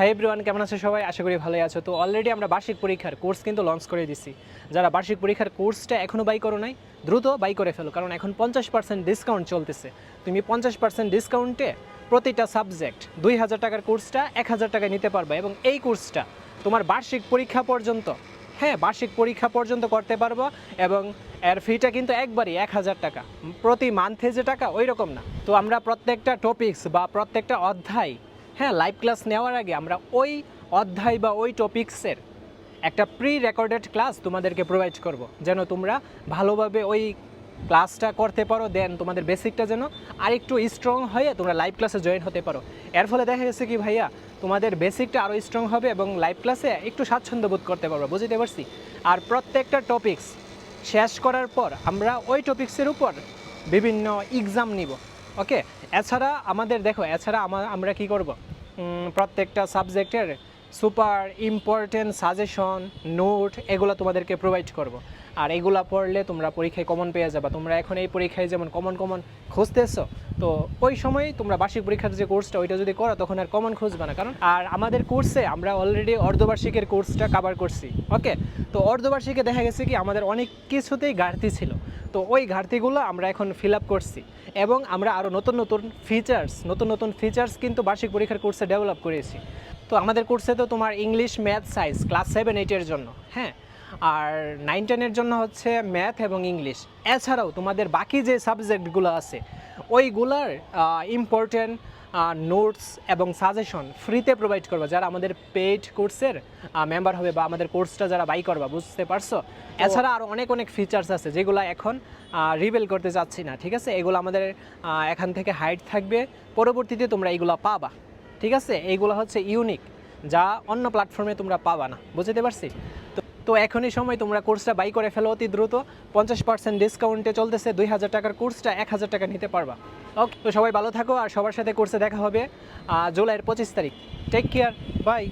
Hi everyone কেমন আছে সবাই? আশা করি ভালোই আছো। তো অলরেডি আমরা বার্ষিক পরীক্ষার কোর্স কিন্তু লঞ্চ করে দিছি। যারা বার্ষিক পরীক্ষার কোর্সটা এখনও বাই করো নাই, দ্রুত বাই করে ফেলো, কারণ এখন পঞ্চাশ পার্সেন্ট ডিসকাউন্ট চলতেছে। তুমি পঞ্চাশ পার্সেন্ট ডিসকাউন্টে প্রতিটা সাবজেক্ট দুই হাজার টাকার কোর্সটা এক হাজার টাকায় নিতে পারবে এবং এই কোর্সটা তোমার বার্ষিক পরীক্ষা পর্যন্ত হ্যাঁ বার্ষিক পরীক্ষা পর্যন্ত করতে পারব এবং এর ফিটা কিন্তু একবারই এক হাজার টাকা। প্রতি মান্থে যে টাকা, ওই রকম না। তো আমরা প্রত্যেকটা টপিকস বা প্রত্যেকটা অধ্যায় হ্যাঁ লাইভ ক্লাস নেওয়ার আগে আমরা ওই অধ্যায় বা ওই টপিক্সের একটা প্রি রেকর্ডেড ক্লাস তোমাদেরকে প্রোভাইড করব। যেন তোমরা ভালোভাবে ওই ক্লাসটা করতে পারো দেন তোমাদের বেসিকটা যেন আরেকটু স্ট্রং হয়ে তোমরা লাইভ ক্লাসে জয়েন হতে পারো। এর ফলে দেখা গেছে কি ভাইয়া, তোমাদের বেসিকটা আরও স্ট্রং হবে এবং লাইভ ক্লাসে একটু স্বাচ্ছন্দ্য বোধ করতে পারব, বুঝতে পারছি? আর প্রত্যেকটা টপিকস শেষ করার পর আমরা ওই টপিক্সের উপর বিভিন্ন এক্সাম নিব। ওকে, এছাড়া আমাদের, দেখো, এছাড়া আমরা কি করব? প্রত্যেকটা সাবজেক্টের সুপার ইম্পর্টেন্ট সাজেশন, নোট এগুলো তোমাদেরকে প্রোভাইড করব। আর এগুলা পড়লে তোমরা পরীক্ষায় কমন পেয়ে যাবা। তোমরা এখন এই পরীক্ষায় যেমন কমন কমন খুঁজতেছো, তো ওই সময় তোমরা বার্ষিক পরীক্ষার যে কোর্সটা ওইটা যদি করো, তখন আর কমন খুঁজবে না। কারণ, আর আমাদের কোর্সে আমরা অলরেডি অর্ধবার্ষিকের কোর্সটা কভার করছি। ওকে, তো অর্ধবার্ষিকে দেখা গেছে কি, আমাদের অনেক কিছুতেই ঘাটতি ছিল। তো ওই ঘাটতিগুলো আমরা এখন ফিল আপ করছি এবং আমরা আরও নতুন নতুন ফিচার্স নতুন নতুন ফিচার্স কিন্তু বার্ষিক পরীক্ষার কোর্সে ডেভেলপ করেছি। তো আমাদের কোর্সে তো তোমার English math science class seven এইটের জন্য হ্যাঁ? আর নাইন টেনের জন্য হচ্ছে ম্যাথ এবং ইংলিশ এছাড়াও তোমাদের বাকি যে সাবজেক্টগুলো আছে, ওইগুলার ইম্পর্টেন্ট নোটস এবং সাজেশন ফ্রিতে প্রোভাইড করব। যারা আমাদের পেইড কোর্সের মেম্বার হবে বা আমাদের কোর্সটা যারা বাই করবা বুঝতে পারছ? এছাড়া আরও অনেক অনেক ফিচার্স আছে যেগুলো এখন রিভেল করতে চাচ্ছি না ঠিক আছে? এগুলো আমাদের এখান থেকে হাইট থাকবে। পরবর্তীতে তোমরা এইগুলো পাবা ঠিক আছে? এইগুলো হচ্ছে ইউনিক যা অন্য প্ল্যাটফর্মে তোমরা পাবা না বুঝতে পারছি? তো তো এখনই সময় তোমরা কোর্সটা বাই করে ফেলো অতি দ্রুত। পঞ্চাশ পার্সেন্ট ডিসকাউন্টে চলতেছে, দুই হাজার টাকার কোর্সটা এক হাজার টাকা নিতে পারবা। ওকে তো সবাই ভালো থাকো আর সবার সাথে কোর্সে দেখা হবে জুলাইয়ের পঁচিশ তারিখ। Take care bye